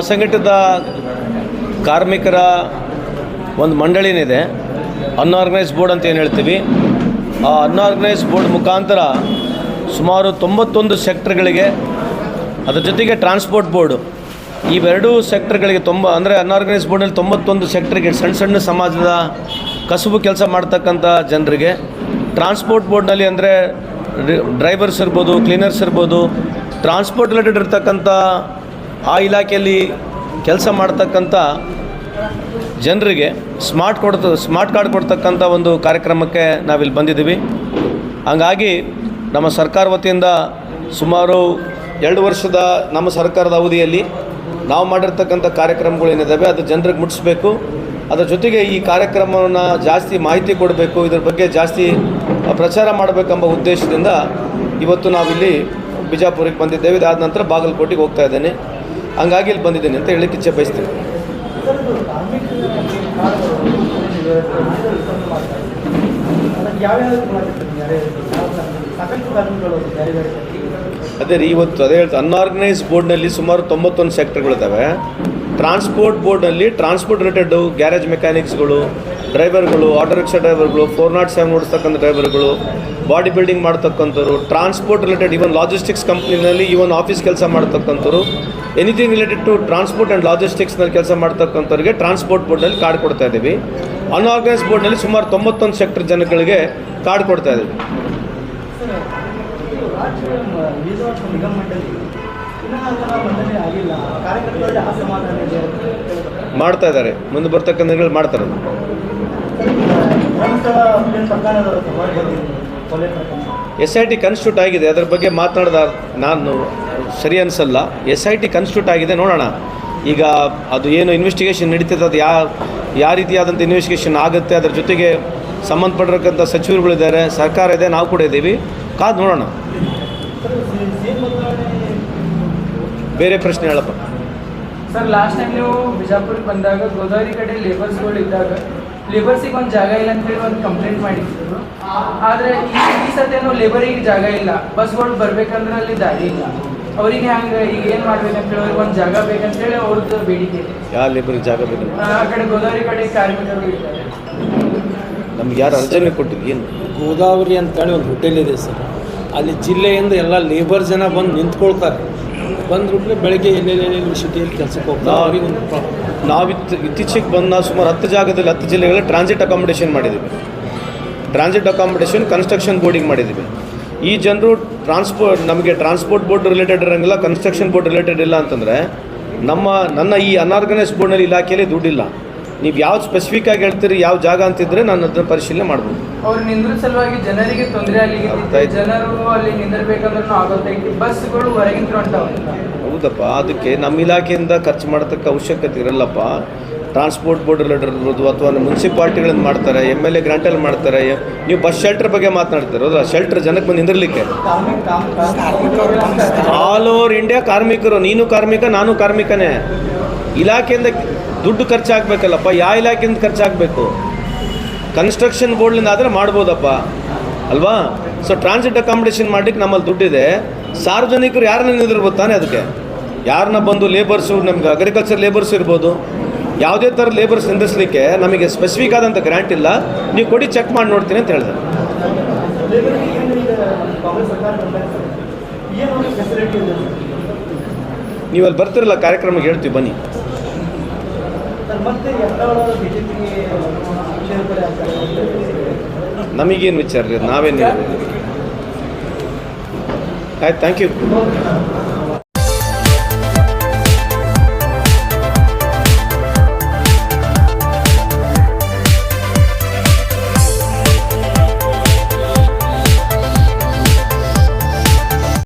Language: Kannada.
ಅಸಂಘಟಿತ ಕಾರ್ಮಿಕರ ಒಂದು ಮಂಡಳಿನಿದೆ. ಅನ್ಆರ್ಗನೈಸ್ ಬೋರ್ಡ್ ಅಂತ ಏನು ಹೇಳ್ತೀವಿ? ಆ ಅನ್ಆರ್ಗನೈಸ್ ಬೋರ್ಡ್ ಮುಖಾಂತರ ಸುಮಾರು ತೊಂಬತ್ತೊಂದು ಸೆಕ್ಟರ್ಗಳಿಗೆ ಅದರ ಜೊತೆಗೆ ಟ್ರಾನ್ಸ್ಪೋರ್ಟ್ ಬೋರ್ಡು ಇವೆರಡೂ ಸೆಕ್ಟರ್ಗಳಿಗೆ ತುಂಬ, ಅಂದರೆ ಅನ್ಆರ್ಗನೈಸ್ ಬೋರ್ಡಲ್ಲಿ ತೊಂಬತ್ತೊಂದು ಸೆಕ್ಟರ್ಗೆ ಸಣ್ಣ ಸಣ್ಣ ಸಮಾಜದ ಕಸುಬು ಕೆಲಸ ಮಾಡ್ತಕ್ಕಂಥ ಜನರಿಗೆ ಟ್ರಾನ್ಸ್ಪೋರ್ಟ್ ಬೋರ್ಡ್ನಲ್ಲಿ ಅಂದರೆ ಡ್ರೈವರ್ಸ್ ಇರ್ಬೋದು, ಕ್ಲೀನರ್ಸ್ ಇರ್ಬೋದು ಟ್ರಾನ್ಸ್ಪೋರ್ಟ್ ರಿಲೇಟೆಡ್ ಇರ್ತಕ್ಕಂಥ ಆ ಇಲಾಖೆಯಲ್ಲಿ ಕೆಲಸ ಮಾಡ್ತಕ್ಕಂಥ ಜನರಿಗೆ ಸ್ಮಾರ್ಟ್ ಕೊಡ್ತ, ಸ್ಮಾರ್ಟ್ ಕಾರ್ಡ್ ಕೊಡ್ತಕ್ಕಂಥ ಒಂದು ಕಾರ್ಯಕ್ರಮಕ್ಕೆ ನಾವಿಲ್ಲಿ ಬಂದಿದ್ದೀವಿ. ಹಂಗಾಗಿ ನಮ್ಮ ಸರ್ಕಾರ ವತಿಯಿಂದ ಸುಮಾರು ಎರಡು ವರ್ಷದ ನಮ್ಮ ಸರ್ಕಾರದ ಅವಧಿಯಲ್ಲಿ ನಾವು ಮಾಡಿರ್ತಕ್ಕಂಥ ಕಾರ್ಯಕ್ರಮಗಳು ಏನಿದ್ದಾವೆ, ಅದು ಜನರಿಗೆ ಮುಟ್ಟಿಸ್ಬೇಕು. ಅದರ ಜೊತೆಗೆ ಈ ಕಾರ್ಯಕ್ರಮವನ್ನು ಜಾಸ್ತಿ ಮಾಹಿತಿ ಕೊಡಬೇಕು, ಇದ್ರ ಬಗ್ಗೆ ಜಾಸ್ತಿ ಪ್ರಚಾರ ಮಾಡಬೇಕೆಂಬ ಉದ್ದೇಶದಿಂದ ಇವತ್ತು ನಾವಿಲ್ಲಿ ಬಿಜಾಪುರಕ್ಕೆ ಬಂದಿದ್ದೇವೆ. ಇದಾದ ನಂತರ ಬಾಗಲಕೋಟೆಗೆ ಹೋಗ್ತಾ ಇದ್ದೇನೆ. ಹಂಗಾಗಿ ಇಲ್ಲಿ ಬಂದಿದ್ದೀನಿ ಅಂತ ಹೇಳಕ್ಕೆ ಇಚ್ಛೆ ಬಯಸ್ತೀನಿ. ಅದೇ ರೀ, ಇವತ್ತು ಅದೇ ಹೇಳ್ತಾ ಅನ್ಆರ್ಗನೈಸ್ ಬೋರ್ಡ್ನಲ್ಲಿ ಸುಮಾರು ತೊಂಬತ್ತೊಂದು ಸೆಕ್ಟರ್ಗಳಿದ್ದಾವೆ ಟ್ರಾನ್ಸ್ಪೋರ್ಟ್ ಬೋರ್ಡಲ್ಲಿ ಟ್ರಾನ್ಸ್ಪೋರ್ಟ್ ರಿಲೇಟೆಡು ಗ್ಯಾರೇಜ್ ಮೆಕ್ಯಾನಿಕ್ಸ್ಗಳು, ಡ್ರೈವರ್ಗಳು, ಆಟೋ ರಿಕ್ಷಾ ಡ್ರೈವರ್ಗಳು, ಫೋರ್ ನಾಟ್ ಸೆವೆನ್ ಓಡಿಸ್ತಕ್ಕಂಥ ಡ್ರೈವರ್ಗಳು, ಬಾಡಿ ಬಿಲ್ಡಿಂಗ್ ಮಾಡ್ತಕ್ಕಂಥವ್ರು, ಟ್ರಾನ್ಸ್ಪೋರ್ಟ್ ರಿಲೇಟೆಡ್ ಈವನ್ ಲಾಜಿಸ್ಟಿಕ್ಸ್ ಕಂಪ್ನಿನಲ್ಲಿ ಈವನ್ ಆಫೀಸ್ ಕೆಲಸ ಮಾಡ್ತಕ್ಕಂಥವ್ರು anything related to transport and ಲಾಜಿಸ್ಟಿಕ್ಸ್ನಲ್ಲಿ ಕೆಲಸ ಮಾಡ್ತಕ್ಕಂಥವ್ರಿಗೆ ಟ್ರಾನ್ಸ್ಪೋರ್ಟ್ ಬೋರ್ಡ್ನಲ್ಲಿ ಕಾರ್ಡ್ ಕೊಡ್ತಾ ಇದ್ದೀವಿ. ಅನ್ಆರ್ಗನೈಸ್ ಬೋರ್ಡ್ನಲ್ಲಿ ಸುಮಾರು ತೊಂಬತ್ತೊಂದು ಸೆಕ್ಟರ್ ಜನಗಳಿಗೆ ಕಾರ್ಡ್ ಕೊಡ್ತಾ ಇದ್ದೀವಿ. ಮಾಡ್ತಾ ಇದ್ದಾರೆ. ಮುಂದೆ ಬರ್ತಕ್ಕಂಥ ಮಾಡ್ತಾರೆ. ಎಸ್ ಐ ಟಿ ಕನ್ಸ್ಟಿಟ್ಯೂಟ್ ಆಗಿದೆ. ಅದರ ಬಗ್ಗೆ ಮಾತನಾಡಿದ ನಾನು ಸರಿ ಅನಿಸಲ್ಲ. ಎಸ್ ಐ ಟಿ ಕನ್ಸ್ಟಿಟ್ಯೂಟ್ ಆಗಿದೆ ನೋಡೋಣ. ಈಗ ಅದು ಏನು ಇನ್ವೆಸ್ಟಿಗೇಷನ್ ನಡೀತದೆ ಅದು ಯಾವ ಯಾವ ರೀತಿಯಾದಂಥ ಇನ್ವೆಸ್ಟಿಗೇಷನ್ ಆಗುತ್ತೆ, ಅದರ ಜೊತೆಗೆ ಸಂಬಂಧಪಟ್ಟಿರತಕ್ಕಂಥ ಸಚಿವರುಗಳಿದ್ದಾರೆ, ಸರ್ಕಾರ ಇದೆ, ನಾವು ಕೂಡ ಇದ್ದೀವಿ ಕಾದು ನೋಡೋಣ. ಬೇರೆ ಪ್ರಶ್ನೆ ಹೇಳಪ್ಪ. ಸರ್ ಲಾಸ್ಟ್ ಟೈಮ್ ನೀವು ಬಿಜಾಪುರಕ್ಕೆ ಬಂದಾಗ ಗೋದಾವರಿ ಕಡೆ ಲೇಬರ್ಸ್ಗಳು ಇದ್ದಾಗ ಲೇಬರ್ಸಿಗೆ ಒಂದು ಜಾಗ ಇಲ್ಲ ಅಂತೇಳಿ ಒಂದು ಕಂಪ್ಲೇಂಟ್ ಮಾಡಿದ್ರು. ಆದರೆ ಈ ಈ ಸತೇನು ಲೇಬರಿಗೆ ಜಾಗ ಇಲ್ಲ. ಬಸ್ಗಳು ಬರ್ಬೇಕಂದ್ರೆ ಅಲ್ಲಿ ದಾರಿ ಇಲ್ಲ. ಅವರಿಗೆ ಹಂಗೆ ಈಗ ಏನು ಮಾಡ್ಬೇಕಂತೇಳಿ ಅವ್ರಿಗೆ ಒಂದು ಜಾಗ ಬೇಕಂತೇಳಿ ಅವ್ರದ್ದು ಬೇಡಿಕೆ ಇದೆ. ಯಾವ ಲೇಬರ್ಗೆ ಜಾಗ ಬೇಕು ಆ ಕಡೆ ಗೋದಾವರಿ ಕಡೆ ಕಾರ್ಮಿಕರು ಇದ್ದಾರೆ. ನಮ್ಗೆ ಯಾರು ಅರ್ಜನೆ ಕೊಟ್ಟಿದ್ದು ಏನು? ಗೋದಾವರಿ ಅಂತೇಳಿ ಒಂದು ಹೋಟೆಲ್ ಇದೆ ಸರ್ ಅಲ್ಲಿ ಜಿಲ್ಲೆಯಿಂದ ಎಲ್ಲ ಲೇಬರ್ ಜನ ಬಂದು ನಿಂತ್ಕೊಳ್ತಾರೆ. ಬಂದ್ಬಿಟ್ರೆ ಬೆಳಗ್ಗೆ ಎಲ್ಲೆಲ್ಲೆಲ್ಲಿ ಸಿಟಿಯಲ್ಲಿ ಕೆಲಸಕ್ಕೆ ಹೋಗ್ತಾ ಅವ್ರಿಗೆ ಒಂದು ನಾವು ಇತ್ತು ಇತ್ತೀಚೆಗೆ ಬಂದು ನಾವು ಸುಮಾರು ಹತ್ತು ಜಾಗದಲ್ಲಿ ಹತ್ತು ಜಿಲ್ಲೆಗಳಲ್ಲಿ ಟ್ರಾನ್ಸಿಟ್ ಅಕಾಮಿಡೇಷನ್ ಮಾಡಿದ್ದೀವಿ ಟ್ರಾನ್ಸಿಟ್ ಅಕಾಮಿಡೇಷನ್ ಕನ್ಸ್ಟ್ರಕ್ಷನ್ ಬೋರ್ಡಿಂಗ್ ಮಾಡಿದ್ದೀವಿ ಈ ಜನರು ಟ್ರಾನ್ಸ್ಪೋರ್ಟ್ ನಮಗೆ ಟ್ರಾನ್ಸ್ಪೋರ್ಟ್ ಬೋರ್ಡ್ ರಿಲೇಟೆಡ್ ಇರೋಂಗಿಲ್ಲ ಕನ್ಸ್ಟ್ರಕ್ಷನ್ ಬೋರ್ಡ್ ರಿಲೇಟೆಡ್ ಇಲ್ಲ ಅಂತಂದರೆ ನಮ್ಮ ನನ್ನ ಈ ಅನ್ಆರ್ಗನೈಸ್ ಬೋರ್ಡ್ನಲ್ಲಿ ಇಲಾಖೆಯಲ್ಲಿ ದುಡ್ಡಿಲ್ಲ. ನೀವು ಯಾವ್ದು ಸ್ಪೆಸಿಫಿಕ್ ಆಗಿ ಹೇಳ್ತೀರಿ ಯಾವ ಜಾಗ ಅಂತಿದ್ರೆ ನಾನು ಅದನ್ನ ಪರಿಶೀಲನೆ ಮಾಡ್ಬೋದು. ಅವ್ರು ನಿಂದ್ರ ಸಲುವಾಗಿ ಜನರಿಗೆ ತೊಂದರೆ ಅಲ್ಲಿ ಜನರು ಅಲ್ಲಿ ನಿಂದಿರ್ಬೇಕಂದ್ರೂ ಬಸ್ಗಳು ಹೌದಪ್ಪ ಅದಕ್ಕೆ ನಮ್ಮ ಇಲಾಖೆಯಿಂದ ಖರ್ಚು ಮಾಡತಕ್ಕ ಅವಶ್ಯಕತೆ ಇರಲ್ಲಪ್ಪ. ಟ್ರಾನ್ಸ್ಪೋರ್ಟ್ ಬೋರ್ಡ್ ಲೆಟರ್ ಇರ್ಬೋದು ಅಥವಾ ಮುನ್ಸಿಪಾಲ್ಟಿಗಳನ್ನು ಮಾಡ್ತಾರೆ ಎಂ ಎಲ್ ಎ ಗ್ರಾಂಟಲ್ಲಿ ಮಾಡ್ತಾರೆ. ನೀವು ಬಸ್ ಶೆಲ್ಟರ್ ಬಗ್ಗೆ ಮಾತನಾಡ್ತಾರೆ ಹೌದಾ? ಶೆಲ್ಟರ್ ಜನಕ್ಕೆ ಬಂದು ನಿಂದಿರ್ಲಿಕ್ಕೆ. ಆಲ್ ಓವರ್ ಇಂಡಿಯಾ ಕಾರ್ಮಿಕರು ನೀನು ಕಾರ್ಮಿಕ ನಾನು ಕಾರ್ಮಿಕನೇ. ಇಲಾಖೆಯಿಂದ ದುಡ್ಡು ಖರ್ಚಾಗಬೇಕಲ್ಲಪ್ಪ ಯಾವ ಇಲಾಖೆಯಿಂದ ಖರ್ಚಾಗಬೇಕು? ಕನ್ಸ್ಟ್ರಕ್ಷನ್ ಬೋರ್ಡ್ಲಿಂದ ಆದರೆ ಮಾಡ್ಬೋದಪ್ಪ. ಅಲ್ವಾ? ಸೊ ಟ್ರಾನ್ಸಿಟ್ ಅಕಾಮಿಡೇಷನ್ ಮಾಡಲಿಕ್ಕೆ ನಮ್ಮಲ್ಲಿ ದುಡ್ಡಿದೆ. ಸಾರ್ವಜನಿಕರು ಯಾರನ್ನ ನಿಂದಿರ್ಬೋದು ತಾನೇ ಅದಕ್ಕೆ? ಯಾರನ್ನ ಬಂದು ಲೇಬರ್ಸು ನಮ್ಗೆ ಅಗ್ರಿಕಲ್ಚರ್ ಲೇಬರ್ಸ್ ಇರ್ಬೋದು. ಯಾವುದೇ ಥರ ಲೇಬರ್ಸ್ ನಿಂದಿಸ್ಲಿಕ್ಕೆ ನಮಗೆ ಸ್ಪೆಸಿಫಿಕ್ ಆದಂಥ ಗ್ರ್ಯಾಂಟ್ ಇಲ್ಲ. ನೀವು ಕೊಡಿ ಚೆಕ್ ಮಾಡಿ ನೋಡ್ತೀನಿ ಅಂತ ಹೇಳಿದೆ. ಲೇಬರ್ಗೆ ಏನು ಈಗ ಕಾಂಗ್ರೆಸ್ ಸರ್ಕಾರ ಬಂದಾಗ ಏನು ಫೆಸಿಲಿಟಿ ಇದೆ ನೀವು ಅಲ್ಲಿ ಬರ್ತಿರಲ್ಲ, ಕಾರ್ಯಕ್ರಮಕ್ಕೆ ಹೇಳ್ತೀವಿ, ಬನ್ನಿ. ನಮಗೇನು ವಿಚಾರ ರೀ ನಾವೇನು ಆಯ್ತು ಥ್ಯಾಂಕ್ ಯು